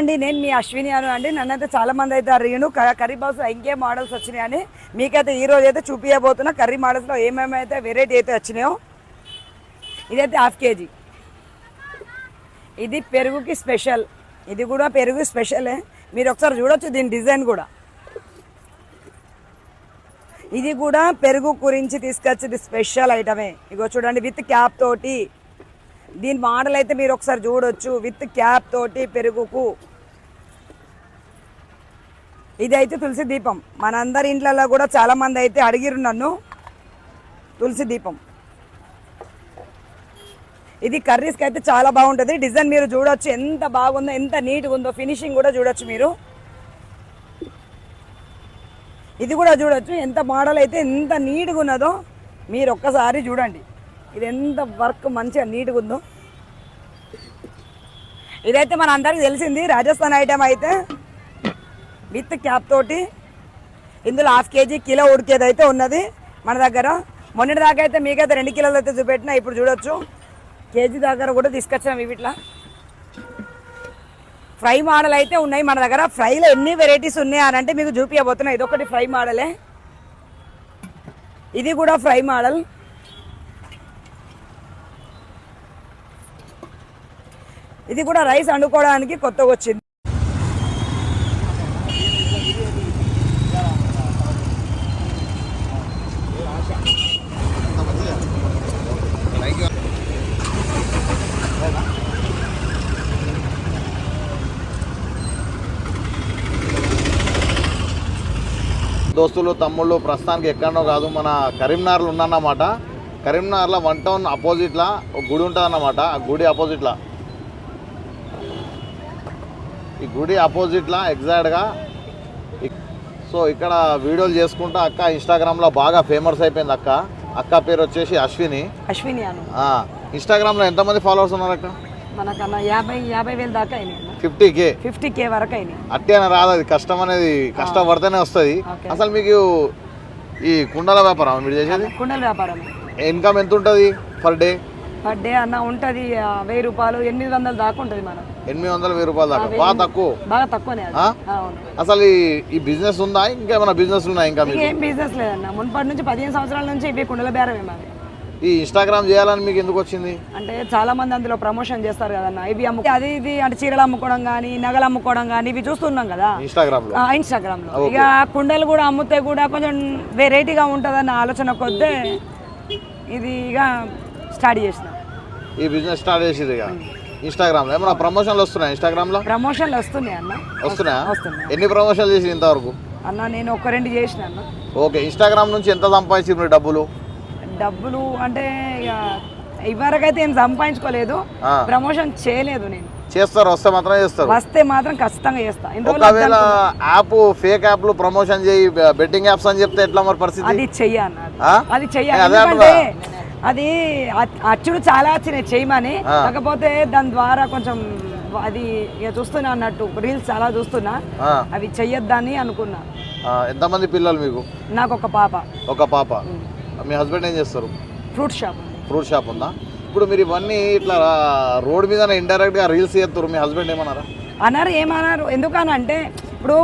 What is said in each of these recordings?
అండి నేను మీ అశ్విని అను అండి. నన్ను అయితే చాలా మంది అయితే అడిగిను క- కర్రీ బాక్స్ ఇంకే మోడల్స్ వచ్చినాయి అని మీకైతే ఈ రోజు అయితే చూపించబోతున్నా కర్రీ మోడల్స్లో ఏమేమి అయితే వెరైటీ అయితే వచ్చినాయో. ఇదైతే హాఫ్ కేజీ. ఇది పెరుగుకి స్పెషల్. ఇది కూడా పెరుగు స్పెషలే. మీరు ఒకసారి చూడొచ్చు దీని డిజైన్ కూడా. ఇది కూడా పెరుగు గురించి తీసుకొచ్చింది స్పెషల్ ఐటమే. ఇగో చూడండి విత్ క్యాప్ తోటి. దీని మోడల్ అయితే మీరు ఒకసారి చూడొచ్చు. విత్ క్యాప్ తోటి పెరుగుకు. ఇది అయితే తులసి దీపం. మనందరి ఇంట్లలో కూడా చాలా మంది అయితే అడిగిరు నన్ను. తులసి దీపం. ఇది కర్రీస్కి అయితే చాలా బాగుంటుంది. డిజైన్ మీరు చూడొచ్చు. ఎంత బాగుందో ఎంత నీట్గా ఉందో ఫినిషింగ్ కూడా చూడొచ్చు మీరు. ఇది కూడా చూడొచ్చు. ఎంత మోడల్ అయితే ఎంత నీట్గా ఉన్నదో మీరు ఒక్కసారి చూడండి. ఇది ఎంత వర్క్ మంచిగా నీట్గా ఉందో. ఇదైతే మన అందరికి తెలిసింది. రాజస్థాన్ ఐటెం అయితే విత్ క్యాప్ తోటి ఇందులో హాఫ్ కేజీ కిలో ఉడికేది అయితే ఉన్నది మన దగ్గర. మొన్నటి దాకా అయితే మీకైతే రెండు కిలోలు అయితే చూపెట్టినా ఇప్పుడు చూడొచ్చు. కేజీ దగ్గర కూడా తీసుకొచ్చాం ఇవిట్లా ఫ్రై మోడల్ అయితే ఉన్నాయి మన దగ్గర. ఫ్రైలో ఎన్ని వెరైటీస్ ఉన్నాయి అని అంటే మీకు చూపించబోతున్నాయి ఇది ఒకటి ఫ్రై మోడలే. ఇది కూడా ఫ్రై మోడల్. ఇది కూడా రైస్ వండుకోవడానికి కొత్తగా వచ్చింది. దోస్తులు తమ్ముళ్ళు ప్రస్తుతానికి ఎక్కడనో కాదు మన కరీంనగర్లో ఉన్నమాట కరీంనగర్లో వన్ టౌన్ అపోజిట్లో ఒక గుడి ఉంటుంది అన్నమాట ఆ గుడి అపోజిట్లో. ఈ గుడి అపోజిట్లో ఎగ్జాక్ట్గా సో ఇక్కడ వీడియోలు చేసుకుంటా అక్క ఇన్స్టాగ్రామ్లో బాగా ఫేమస్ అయిపోయింది అక్క. అక్క పేరు వచ్చేసి అశ్విని. అశ్విని ఇన్స్టాగ్రామ్లో ఎంతమంది ఫాలోవర్స్ ఉన్నారు అక్క మనకన్నా యాభై యాభై వేలు దాకా అయినాయి ఫిఫ్టీ కే ఫిఫ్టీ కే వరకు అయినాయి. అట్టే అని రాదు అది కష్టం అనేది కష్టపడితేనే వస్తుంది. అసలు మీకు ఈ కుండల వ్యాపారం మీరు చేసేది? కుండల వ్యాపారం ఇన్కమ్ ఎంత ఉంటుంది పర్ డే? పర్ డే అన్న ఉంటుంది వెయ్యి రూపాయలు ఎనిమిది వందల దాకా ఉంటుంది మనం ఎనిమిది వందల వెయ్యి రూపాయల దాకా? బాగా తక్కువ? బాగా తక్కువనే అసలు ఈ బిజినెస్ ఉందా? ఇంకేమైనా బిజినెస్ ఉన్నాయి ఇంకా ఏం బిజినెస్ లేదన్న. మున్పటి నుంచి పదిహేను సంవత్సరాల నుంచి ఇవి కుండల బేరమే మాది. ఈ ఇన్స్టాగ్రామ్ చేయాలని మీకు ఎందుకు వచ్చింది? అంటే చాలా మంది అందులో ప్రమోషన్ చేస్తారు కదన్న. ఇవి అమ్ము అది ఇది అంటే చీరలు అమ్ముకోవడం కానీ నగలు అమ్ముకోవడం కానీ ఇవి చూస్తున్నాం కదా. ఇన్స్టాగ్రామ్లో ఇన్స్టాగ్రామ్లో ఇక కుండలు కూడా అమ్ముతే కూడా కొంచెం వెరైటీగా ఉంటుందన్న ఆలోచన కొద్దే ఇది ఇక స్టార్ట్ చేసిన. ఈ బిజినెస్ స్టార్ట్ చేసేది ఇక. ఇన్స్టాగ్రామ్లో ఏమైనా ప్రమోషన్లు వస్తున్నాయి ఇన్స్టాగ్రామ్లో ప్రమోషన్లు వస్తున్నాయి అన్న. వస్తున్నాయా? వస్తున్నాయి. ఎన్ని ప్రమోషన్లు చేసి ఇంతవరకు? అన్న నేను ఒక రెండు చేసిన అన్న. ఓకే. ఇన్స్టాగ్రామ్ నుంచి ఎంత సంపాదించి మీరు డబ్బులు? డబ్బులు అంటే ఇక ఇవరకైతే ఏం సంపాదించుకోలేదు. ఆ. ప్రమోషన్ చేయలేదు నేను. చేస్తారు వస్తే మాత్రమే చేస్తారు. వస్తే మాత్రం ఖచ్చితంగా చేస్తా. ఒకవేళ యాప్ ఫేక్ యాప్లు ప్రమోషన్ చేయి బెట్టింగ్ యాప్స్ అని చెప్తే ఎట్లా మరి పరిస్థితి? అది చెయ్య అన్న అది. ఆ? అది చెయ్య. నేను అదే ఎందుకంటే అది అ- అచ్చుడు చాలా వచ్చినాయి చేయమని. కాకపోతే దాని ద్వారా కొంచెం అది ఇక చూస్తున్నా అన్నట్టు. రీల్స్ చాలా చూస్తున్నా. ఆ, అవి చెయ్యొద్దని అనుకున్నా. ఆ, ఎంతమంది పిల్లలు మీకు? నాకు ఒక పాప. ఒక పాప. మీ హస్బెండ్ ఏం చేస్తారు? ఫ్రూట్ షాప్ ఫ్రూట్ షాప్ ఉందా? ఇప్పుడు మీరు ఇవన్నీ ఇట్లా రోడ్ మీద ఇండైరెక్ట్గా రీల్స్ చేస్తారు మీ హస్బెండ్ ఏమన్నారా? అన్నారు ఏమన్నారు? ఎందుకనంటే ఇప్పుడు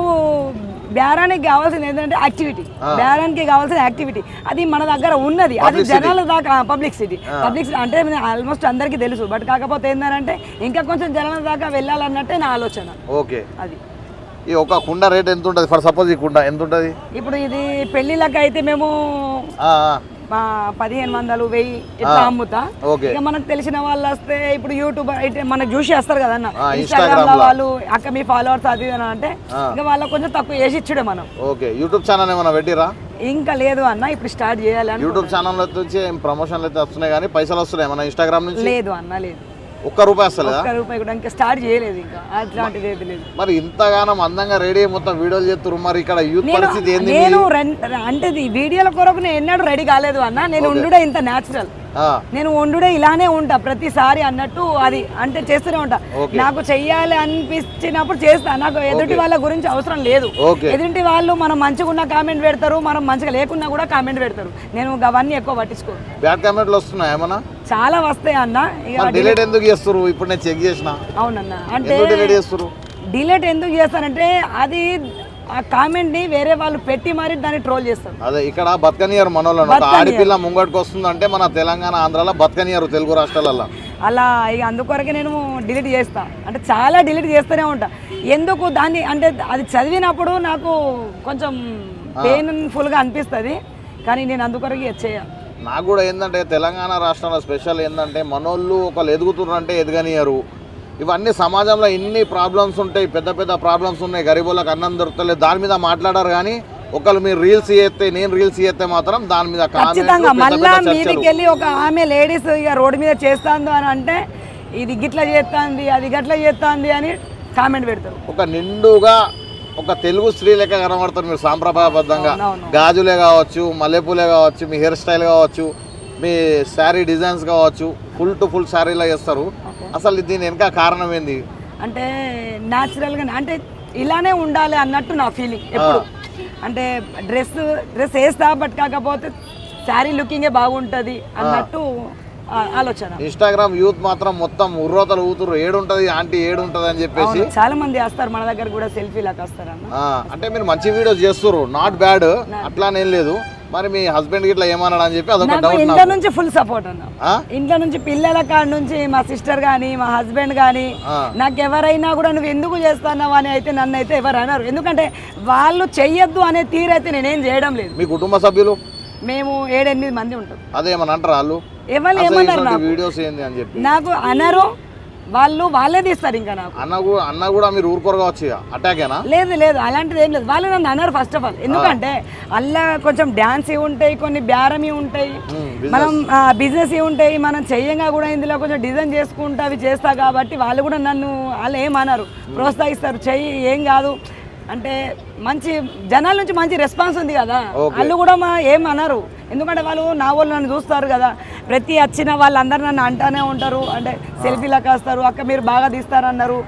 బేరానికి కావాల్సింది ఏంటంటే యాక్టివిటీ బేరానికి కావాల్సిన యాక్టివిటీ అది మన దగ్గర ఉన్నది. అది జనాల దాకా పబ్లిక్ సిటీ పబ్లిక్ సిటీ అంటే ఆల్మోస్ట్ అందరికీ తెలుసు. బట్ కాకపోతే ఏంటంటే ఇంకా కొంచెం జనాల దాకా వెళ్ళాలన్నట్టే నా ఆలోచన. ఓకే. అది. ఈ ఒక కుండ రేట్ ఎంత ఉంటుంది? ఫర్ సపోజ్ ఈ కుండ ఎంత ఉంటుంది? ఇప్పుడు ఇది పెళ్ళిళ్ళకి అయితే మేము పదిహేను వందలు వెయ్యి ఇట్లా అమ్ముతా. ఇక మనకు తెలిసిన వాళ్ళు వస్తే ఇప్పుడు యూట్యూబ్ అయితే మనకు చూసి వస్తారు కదన్న ఆ, ఇన్స్టాగ్రామ్లో. వాళ్ళు అక్క మీ ఫాలోవర్స్ అది అని అంటే. ఇక వాళ్ళకి కొంచెం తక్కువ వేసి ఇచ్చుడే మనం. ఓకే. యూట్యూబ్ ఛానల్ ఏమైనా పెట్టిరా? ఇంకా లేదు అన్న ఇప్పుడు స్టార్ట్ చేయాలి అని యూట్యూబ్ ఛానల్ నుంచి ప్రమోషన్లు అయితే వస్తున్నాయి కానీ పైసలు వస్తున్నాయి మన ఇన్స్టాగ్రామ్ నుంచి? లేదు అన్న లేదు. ఒక్క రూపాయి వస్తలేదా ఒక్క రూపాయి కూడా ఇంకా స్టార్ట్ చేయలేదు ఇంకా. అట్లాంటిది ఏది లేదు. మరి ఇంతగానం అందంగా రెడీ మొత్తం వీడియోలు చేస్తారు మరి ఇక్కడ యూత్ నేను పరిస్థితి ఏంది నేను అంటే ఈ వీడియోల కొరకు నేను ఎన్నడూ రెడీ కాలేదు అన్న. నేను ఉండుడే ఇంత న్యాచురల్ నేను వండుడే ఇలానే ఉంటా ప్రతిసారి అన్నట్టు అది అంటే చేస్తూనే ఉంటా. నాకు చెయ్యాలి అనిపించినప్పుడు చేస్తా. నాకు ఎదుటి వాళ్ళ గురించి అవసరం లేదు. ఎదుటి వాళ్ళు మనం మంచిగా ఉన్న కామెంట్ పెడతారు మనం మంచిగా లేకున్నా కూడా కామెంట్ పెడతారు. నేను అవన్నీ ఎక్కువ పట్టించుకో బ్యాడ్ కామెంట్లు వస్తున్నాయి ఏమన్నా? చాలా వస్తాయి అన్న. డిలీట్ ఎందుకు చేస్తారు ఇప్పుడు నేను చెక్ చేసిన. అవునన్న. అంటే డిలీట్ చేస్తారు డిలీట్ ఎందుకు చేస్తారంటే అది ఆ కామెంట్ని వేరే వాళ్ళు పెట్టి మరి దాన్ని ట్రోల్ చేస్తారు. అదే ఇక్కడ బతకనియరు మనోళ్ళని. ఆడపిల్ల ముంగటికి వస్తుందంటే మన తెలంగాణ ఆంధ్రాలో బతకనియరు తెలుగు రాష్ట్రాలలో అలా ఇక అందుకొరకే నేను డిలీట్ చేస్తా. అంటే చాలా డిలీట్ చేస్తూనే ఉంటా. ఎందుకు దాన్ని అంటే అది చదివినప్పుడు నాకు కొంచెం పెయిన్ఫుల్గా అనిపిస్తుంది. కానీ నేను అందుకొరకు ఇక చేయ నాకు కూడా ఏంటంటే తెలంగాణ రాష్ట్రంలో స్పెషల్ ఏంటంటే మనోళ్ళు ఒకళ్ళు ఎదుగుతున్నారంటే ఎదగనియరు ఇవన్నీ సమాజంలో ఇన్ని ప్రాబ్లమ్స్ ఉంటాయి పెద్ద పెద్ద ప్రాబ్లమ్స్ ఉన్నాయి గరీబులకు అన్నం దొరకలేదు దాని మీద మాట్లాడారు కానీ ఒకళ్ళు మీరు రీల్స్ చేస్తే నేను రీల్స్ చేస్తే మాత్రం దాని మీద ఖచ్చితంగా మళ్ళా. మీదికి వెళ్ళి ఒక ఆమె లేడీస్ ఇక రోడ్డు మీద చేస్తాంది అని అంటే ఇది గిట్ల చేస్తాంది అది గట్ల చేస్తాంది అని కామెంట్ పెడతారు ఒక నిండుగా ఒక తెలుగు స్త్రీ లెక్క కనబడతారు మీరు సాంప్రదాయబద్ధంగా. గాజులే కావచ్చు మల్లెపూలే కావచ్చు మీ హెయిర్ స్టైల్ కావచ్చు మీ శారీ డిజైన్స్ కావచ్చు ఫుల్ టు ఫుల్ శారీలో చేస్తారు అసలు దీని వెనక కారణం ఏంది? అంటే న్యాచురల్గా అంటే ఇలానే ఉండాలి అన్నట్టు నా ఫీలింగ్ ఎప్పుడు. అంటే డ్రెస్ డ్రెస్ వేస్తా బట్ కాకపోతే శారీ లుకింగే బాగుంటుంది అన్నట్టు ఆలోచన. ఇన్స్టాగ్రామ్ యూత్ మాత్రం మొత్తం ఉర్రోతలు ఊతురు ఏడుంటది ఆంటీ ఏడుంటది అని చెప్పేసి. చాలా మంది వస్తారు మన దగ్గర కూడా సెల్ఫీ వస్తారు అంటే మీరు మంచి వీడియోస్ చేస్తారు నాట్ బ్యాడ్ అట్లానేం లేదు. మరి మీ హస్బెండ్ ఇట్లా ఏమన్నాడు అని చెప్పి అదొక డౌట్ ఇంట్లో నుంచి ఫుల్ సపోర్ట్ అన్న? ఇంట్లో నుంచి పిల్లల కాడ నుంచి మా సిస్టర్ కానీ మా హస్బెండ్ ఆ. నాకు ఎవరైనా కూడా నువ్వు ఎందుకు చేస్తున్నావు అని అయితే నన్ను అయితే ఎవరు అన్నారు ఎందుకంటే వాళ్ళు చెయ్యొద్దు అనే తీరైతే నేనేం చేయడం లేదు. మీ కుటుంబ సభ్యులు? మేము ఏడెనిమిది మంది ఉంటాం. అదేమని అంటారు వాళ్ళు? ఎవరు ఏమన్నారు నాకు? వీడియోస్ ఏంది అని చెప్పి. నాకు అనరు వాళ్ళు వాళ్ళే తీస్తారు ఇంకా నాకు. అన్న కూడా అన్న కూడా మీరు ఊరుకోరు కావచ్చు అటాకేనా? లేదు లేదు అలాంటిది ఏం లేదు. వాళ్ళు నన్ను అన్నారు ఫస్ట్ ఆఫ్ ఆల్ ఎందుకంటే అల్లా కొంచెం డ్యాన్స్ ఉంటాయి కొన్ని బేరమి ఉంటాయి. మనం బిజినెస్ ఉంటాయి మనం చెయ్యంగా కూడా ఇందులో కొంచెం డిజైన్ చేసుకుంటా అవి చేస్తా కాబట్టి వాళ్ళు కూడా నన్ను వాళ్ళు ఏమన్నారు ప్రోత్సహిస్తారు చెయ్యి ఏం కాదు. అంటే మంచి జనాల నుంచి మంచి రెస్పాన్స్ ఉంది కదా. వాళ్ళు కూడా మా ఏం అనరు ఎందుకంటే వాళ్ళు నా వాళ్ళు నన్ను చూస్తారు కదా. ప్రతి వచ్చిన వాళ్ళందరూ నన్ను అంటానే ఉంటారు. అంటే సెల్ఫీలకు వస్తారు అక్క మీరు బాగా తీస్తారన్నారు.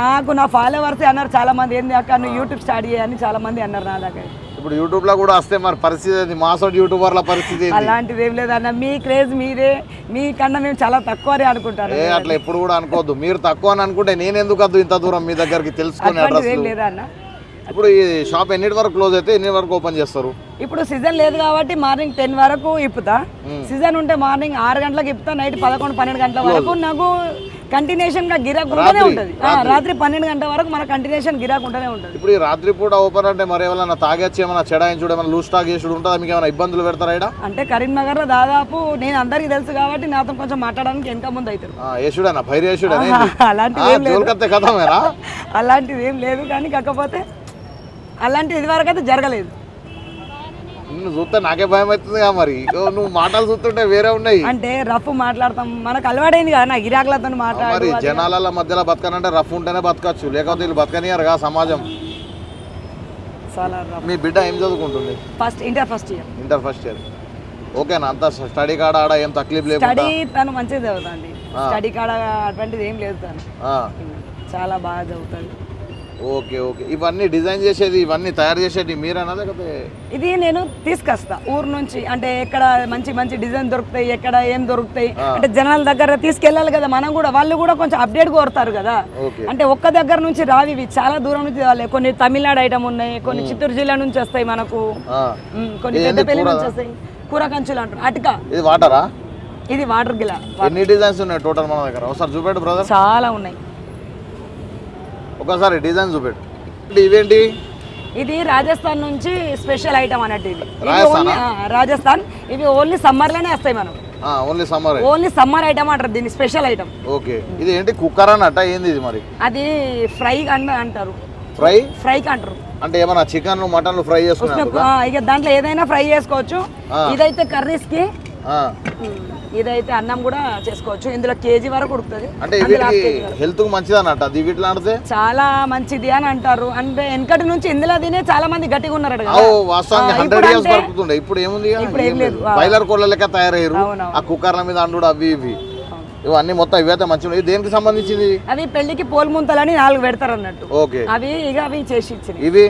నాకు నా ఫాలోవర్స్ అన్నారు. చాలా మంది ఏంది అక్క నువ్వు యూట్యూబ్ స్టార్ట్ చేయని చాలా మంది అన్నారు నా దగ్గర. ఇప్పుడు యూట్యూబ్లో కూడా వస్తే మరి పరిస్థితి మాసోటి యూట్యూబర్ల పరిస్థితి అలాంటిది ఏం లేదన్న మీ క్రేజ్ మీరే. మీ కన్నా మేము చాలా తక్కువనే అనుకుంటారు. ఏ అట్లా ఎప్పుడు కూడా అనుకోవద్దు. మీరు తక్కువ అని అనుకుంటే నేను ఎందుకు వద్దు ఇంత దూరం మీ దగ్గరికి తెలుసుకునే ఏం అడ్రస్ లేదా అన్న? ఇప్పుడు ఈ షాప్ ఎన్నిటి వరకు క్లోజ్ అయితే ఎన్ని వరకు ఓపెన్ చేస్తారు? ఇప్పుడు సీజన్ లేదు కాబట్టి మార్నింగ్ టెన్ వరకు ఇప్పుతా. సీజన్ ఉంటే మార్నింగ్ ఆరు గంటలకు ఇప్పుతా నైట్ పదకొండు పన్నెండు గంటల వరకు నాకు కంటిన్యూషన్గా గిరాక్ ఉంటూనే ఉంటుంది. ఆ, రాత్రి. పన్నెండు గంటల వరకు మన కంటిన్యూషన్ గిరాక్ ఉంటూనే ఉంటుంది. ఇప్పుడు ఈ రాత్రి పూట ఓపెన్ అంటే మరి ఏమైనా తాగొచ్చి ఏమైనా చెడాయించుడు ఏమైనా లూజ్ స్టాక్ చేసుడు ఉంటుందా? మీకు ఏమైనా ఇబ్బందులు పెడతారా? అంటే కరీంనగర్లో దాదాపు నేను అందరికీ తెలుసు కాబట్టి నాతో కొంచెం మాట్లాడడానికి వెనక ముందు అవుతారు. ఆ యేసుడేనా? ఫైర్ యేసుడేనా? అలాంటిది అలాంటిది ఏం లేదు కానీ కాకపోతే అలాంటిది ఇదివరకు అయితే జరగలేదు. నిన్ను చూస్తే నాకే భయం అవుతుంది కదా మరి నువ్వు మాటలు చూస్తుంటే వేరే ఉన్నాయి. అంటే రఫ్ మాట్లాడతాం. మనకు అలవాడైంది కదా నా గిరాకులతో మాట్లాడు మరి జనాల మధ్యలో బతకనంటే రఫ్ ఉంటేనే బతకచ్చు. లేకపోతే వీళ్ళు బతకనియారుగా సమాజం. చాలా రఫ్. మీ బిడ్డ ఏం చదువుకుంటుంది first inter first year. Inter first year. ఓకేనా అంతా స్టడీ కాడ ఆడ ఏం తక్లీఫ్ లేకుండా? స్టడీ తను మంచిగా చదువుతుంది. స్టడీ కాడ అటువంటిది ఏం లేదు తను. చాలా బాగా చదువుతుంది ఓకే ఓకే. ఇవన్నీ డిజైన్ చేసేది ఇవన్నీ తయారు చేసేది మీరేనా లేకపోతే? ఇది నేను తీసుకొస్తా ఊరు నుంచి. అంటే ఎక్కడ మంచి మంచి డిజైన్ దొరుకుతాయి ఎక్కడ ఏం దొరుకుతాయి. అంటే జనాల దగ్గర తీసుకెళ్ళాలి కదా మనం కూడా వాళ్ళు కూడా కొంచెం అప్డేట్ కోరుతారు కదా. అంటే ఒక్క దగ్గర నుంచి రావి ఇవి చాలా దూరం నుంచి రావాలి కొన్ని తమిళనాడు ఐటమ్ ఉన్నాయి కొన్ని చిత్తూరు జిల్లా నుంచి వస్తాయి మనకు. కొన్ని పెద్దపల్లి నుంచి వస్తాయి. కూర కంచులు అంటారు. అటుక. ఇది వాటరా? ఇది వాటర్ గిలా. ఎన్ని డిజైన్స్ ఉన్నాయి టోటల్ మన దగ్గర? ఒకసారి చూపెట్టు బ్రదర్. చాలా ఉన్నాయి. ఒకసారి డిజైన్ చూపెట్టు. ఇవేంటి? ఇది రాజస్థాన్ నుంచి స్పెషల్ ఐటమ్ అన్నట్టు ఇది. రాజస్థానా? ఇవి ఓన్లీ సమ్మర్లోనే వస్తాయి మనం only summer only summer item అంటారు దీన్ని స్పెషల్ ఐటమ్. ఓకే. ఇది ఏంటి కుక్కర్ అన్నట్ట? ఏంది ఇది మరి? అది ఫ్రై అంట అంటారు. ఫ్రై? ఫ్రైకి అంటారు అంటే ఏమన్నా చికెన్ మటన్ ఫ్రై చేసుకున్నాను ఆ, ఇక దాంట్లో ఏదైనా ఫ్రై చేసుకోవచ్చు. ఇదైతే కర్రీస్కి ఇదైతే అన్నం కూడా చేసుకోవచ్చు. ఇందులో కేజీ వరకు ఉడుకుతుంది. అంటే. హెల్త్కు మంచిది అన్నట్టు అది వీటిలో ఆడితే చాలా మంచిది అని అంటారు. అంటే వెనకటి నుంచి ఇందులో తినే చాలా మంది గట్టిగా ఉన్నారు ఇప్పుడు ఏముంది ఇప్పుడు ఏం లేదు. బాయిలర్ కోళ్ళ లెక్క తయారయ్యారు. ఆ కుక్కర్ల మీద అండు అవి ఇవి. ఇవన్నీ మొత్తం ఇవైతే మంచిగా దేనికి సంబంధించింది? అవి పెళ్ళికి పోల్ ముంతలని నాలుగు పెడతారు అన్నట్టు ఓకే. అవి ఇక అవి చేసి ఇవి?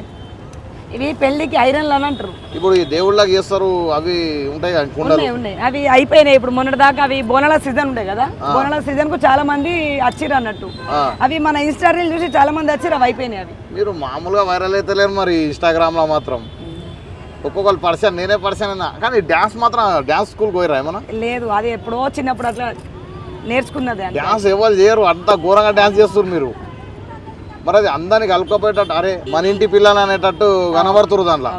ఇవి పెళ్ళికి ఐరన్లు అని అంటారు. ఇప్పుడు ఈ దేవుళ్ళకి చేస్తారు అవి ఉంటాయి ఉన్నాయి ఉన్నాయి. అవి అయిపోయినాయి. ఇప్పుడు మొన్నటి దాకా అవి బోనాల సీజన్ ఉండే కదా బోనాల సీజన్కు చాలా మంది వచ్చిర్రు అన్నట్టు. అవి మన ఇన్స్టా రీల్ చూసి చాలా మంది వచ్చిర్రు అవి అయిపోయినాయి అవి. మీరు మామూలుగా వైరల్ అయితే లేరు మరి ఇన్స్టాగ్రామ్లో మాత్రం. ఒక్కొక్కరు పర్సన్ నేనే పర్సన్ అయినా. కానీ డ్యాన్స్ మాత్రం డ్యాన్స్ స్కూల్కి పోయిరా ఏమన్నా? లేదు అది ఎప్పుడో చిన్నప్పుడు అట్లా నేర్చుకున్నది డ్యాన్స్ ఎవరు చేయరు అంత ఘోరంగా డ్యాన్స్ చేస్తారు మీరు. మరి అది అందరిని కలుపుకోపోయేటట్టు అరే మన ఇంటి పిల్లలు అనేటట్టు కనబడుతురు దాంట్లో.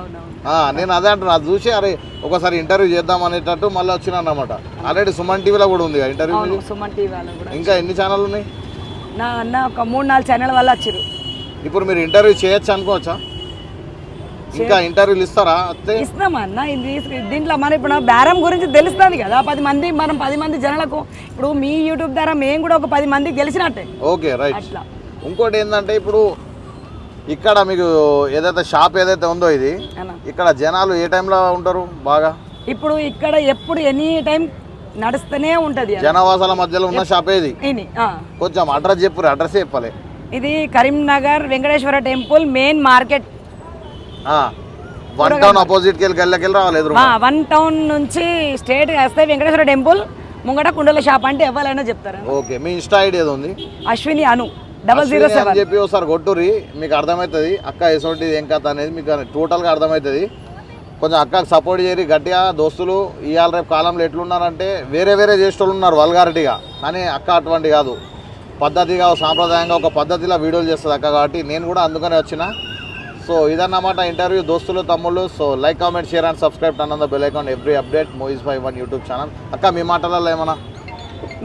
నేను అదే అంటున్నా అది చూసి అరే ఒకసారి ఇంటర్వ్యూ చేద్దాం అనేటట్టు మళ్ళీ వచ్చిన అన్నమాట ఆల్రెడీ సుమన్ టీవీలో కూడా ఉంది ఇంటర్వ్యూ సుమన్ కూడా ఇంకా ఎన్ని ఛానల్ ఉన్నాయి? నా అన్న ఒక మూడు నాలుగు ఛానల్ వల్ల వచ్చిర్రు. ఇప్పుడు మీరు ఇంటర్వ్యూ చేయొచ్చు అనుకోవచ్చా? ఇంకా ఇంటర్వ్యూలు ఇస్తారా? వస్తే ఇస్తాం అన్న ఇది దీంట్లో మన ఇప్పుడు బేరం గురించి తెలుస్తుంది కదా పది మంది మనం పది మంది జనాలకు ఇప్పుడు మీ యూట్యూబ్ ద్వారా మేము కూడా ఒక పది మందికి తెలిసినట్టే ఓకే రైట్. అట్లా. ఇంకోటి ఏంటంటే ఇప్పుడు ఇక్కడ మీకు ఏదైతే షాప్ ఏదైతే ఉందో ఇది ఇక్కడ జనాలు ఏ టైంలో ఉంటారు బాగా? ఇప్పుడు ఇక్కడ ఎప్పుడు ఎనీ టైం నడుస్తూనే ఉంటుంది. జనవాసాల మధ్యలో ఉన్న షాప్ ఏది. కొంచెం అడ్రస్ చెప్పు అడ్రస్ చెప్పాలి. ఇది Karimnagar Venkateswara temple main market. One town గల్లకెళ్ళి రావాలి వన్ టౌన్ నుంచి స్ట్రేట్ వస్తే వెంకటేశ్వర టెంపుల్ ముంగట కుండల షాప్ అంటే ఎవరైనా చెప్తారు? ఓకే మీ ఇన్స్టా ఐడి ఏది ఉంది? Ashwini Anu. Double zero seven చెప్పి ఒకసారి కొట్టుర్రి. మీకు అర్థమవుతుంది అక్క ఎసోటిది ఏం కథ అనేది మీకు టోటల్గా అర్థమవుతుంది. కొంచెం అక్కకు సపోర్ట్ చేయరి గట్టిగా దోస్తులు ఇవాళ రేపు కాలంలో ఎట్లున్నారంటే వేరే వేరే చేసేటోళ్ళు ఉన్నారు వల్గారిటీగా. కానీ అక్క అటువంటి కాదు. పద్ధతిగా సాంప్రదాయంగా ఒక పద్ధతిలో వీడియోలు చేస్తుంది అక్క కాబట్టి నేను కూడా అందుకనే వచ్చిన. సో ఇదన్నమాట ఇంటర్వ్యూ దోస్తులు తమ్ముళ్ళు. So like comment share and subscribe అన్న bell icon every update movies by one YouTube channel అక్క మీ మాటలలో ఏమన్నా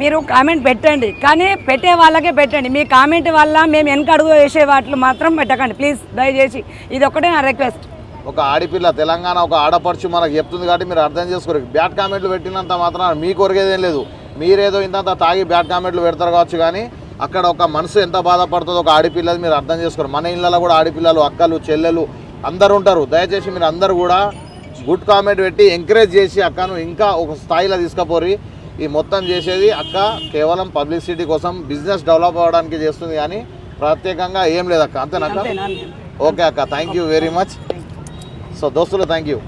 మీరు కామెంట్ పెట్టండి. కానీ పెట్టే వాళ్ళకే పెట్టండి. మీ కామెంట్ వల్ల మేము వెనక అడుగు వేసే వాటిలో మాత్రం పెట్టకండి. ప్లీజ్ దయచేసి. ఇది ఒకటే నా రిక్వెస్ట్ ఒక ఆడిపిల్ల తెలంగాణ ఒక ఆడపడుచు మనకు చెప్తుంది కాబట్టి మీరు అర్థం చేసుకోరు. బ్యాడ్ కామెంట్లు పెట్టినంత మాత్రం మీ కొరిగేదేం లేదు. మీరేదో ఇంత తాగి బ్యాడ్ కామెంట్లు పెడతారు కావచ్చు కానీ అక్కడ ఒక మనసు ఎంత బాధపడుతుందో ఒక ఆడిపిల్లది మీరు అర్థం చేసుకోరు. మన ఇళ్ళలో కూడా ఆడిపిల్లలు అక్కలు చెల్లెలు అందరు ఉంటారు. దయచేసి మీరు అందరు కూడా గుడ్ కామెంట్ పెట్టి ఎంకరేజ్ చేసి అక్కను ఇంకా ఒక స్థాయిలో తీసుకుపోరి ఈ మొత్తం చేసేది అక్క కేవలం పబ్లిసిటీ కోసం బిజినెస్ డెవలప్ అవ్వడానికి చేస్తుంది కానీ ప్రత్యేకంగా ఏం లేదు అక్క. అంతేనా అక్క? ఓకే అక్క thank you very much so దోస్తులు థ్యాంక్ యూ